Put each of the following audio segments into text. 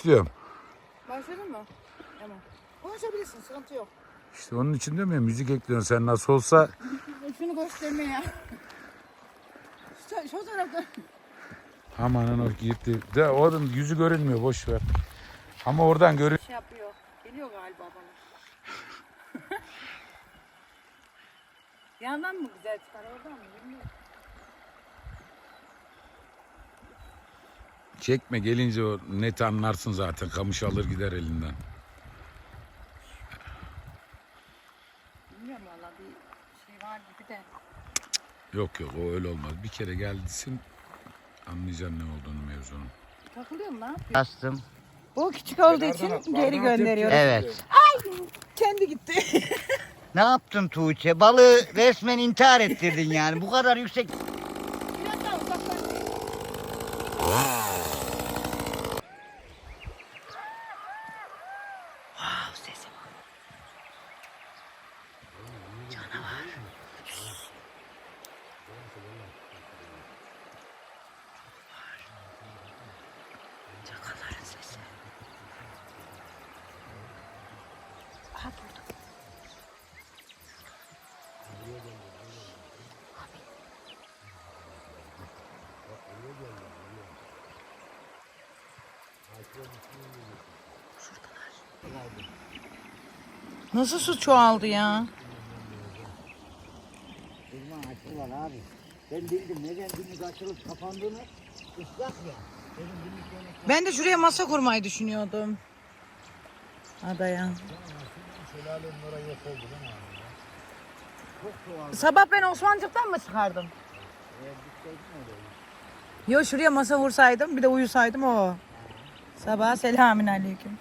başlıyorum. Başladın mı? Tamam. Konuşabilirsin sıkıntı yok. İşte onun için diyorum ya müzik ekliyorsun sen nasıl olsa Şunu gösterme ya. Şu, şu tarafta. amanın o gitti. De onun yüzü görünmüyor boş ver. Ama oradan görün. Şey yapıyor. Geliyor galiba bana. Yandan mı güzel çıkar oradan mı bilmiyorum. Çekme gelince o net anlarsın zaten. Kamış alır gider elinden. Bilmiyorum valla bir şey var gibi de. Yok yok o öyle olmaz. Bir kere geldisin anlayacaksın ne olduğunu mevzunun. Takılıyor mu lan? Bastım. Bu küçük olduğu için geri gönderiyorum. Evet. Kendi gitti. Ne yaptın Tuğçe? Balığı resmen intihar ettirdin yani. Bu kadar yüksek. Biraz daha uzaklaş. Aha durdu. Nasıl su çoğaldı ya? Açı var abi. Ben bildim neden günlük açılıp kapandığını ıslak ya. Ben de şuraya masa kurmayı düşünüyordum. Adaya. Sabah ben Osmancık'tan mı çıkardım? Yo şuraya masa vursaydım bir de uyusaydım o. Sabah selamün aleyküm.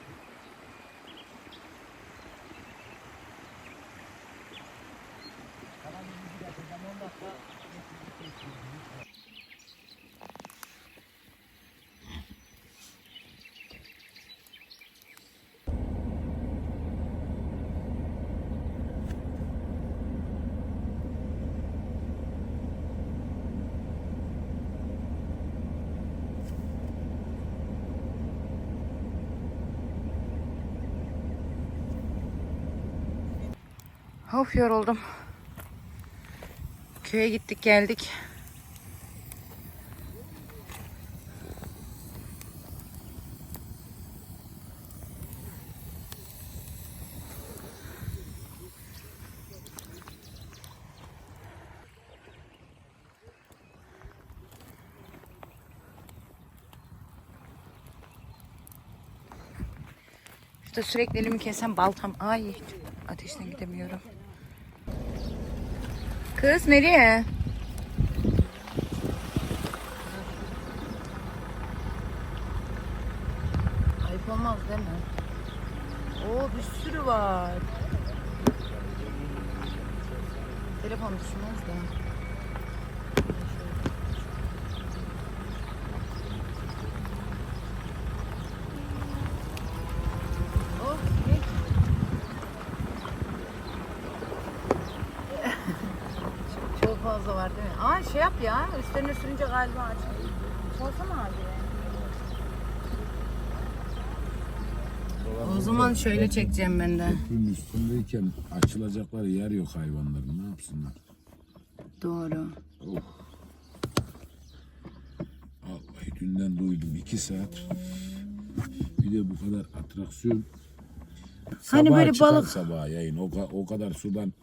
Of yoruldum. Köye gittik geldik. İşte sürekli elimi kesen baltam. Ay ateşten gidemiyorum. Kız nereye? Ayıp olmaz değil mi? Oo bir sürü var. Telefon düşmez de. Fazla var değil mi? Aa şey yap ya, üstlerine sürünce galiba açılıyor. Sorsana abi. O zaman şöyle çekeceğim ben de. Köprünün üstündeyken açılacakları yer yok hayvanların. Ne yapsınlar? Doğru. Oh. Vallahi dünden duydum iki saat. Bir de bu kadar atraksiyon. Hani Sabaha böyle çıkar balık- Sabaha yayın. O, ka- o kadar sudan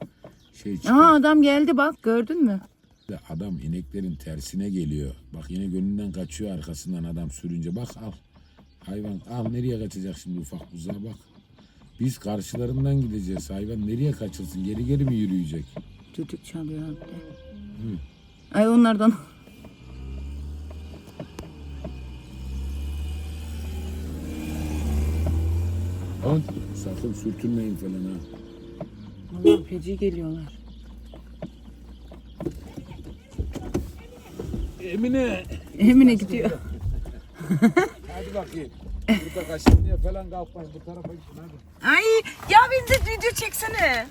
şey çıkar. Aa adam geldi bak gördün mü? Adam ineklerin tersine geliyor. Bak yine gönlünden kaçıyor arkasından adam sürünce. Bak al. Hayvan al nereye kaçacak şimdi ufak buzağa bak. Biz karşılarından gideceğiz. Hayvan nereye kaçılsın? Geri geri mi yürüyecek? Düdük çalıyor abi. Ay onlardan. Sakın sürtünmeyin falan ha. Allah feci geliyorlar. Emine. Emine gidiyor. Hadi bakayım. Burada kaşınmaya falan kalkmayın. Bu tarafa gidin hadi. Ay ya beni de video çeksene.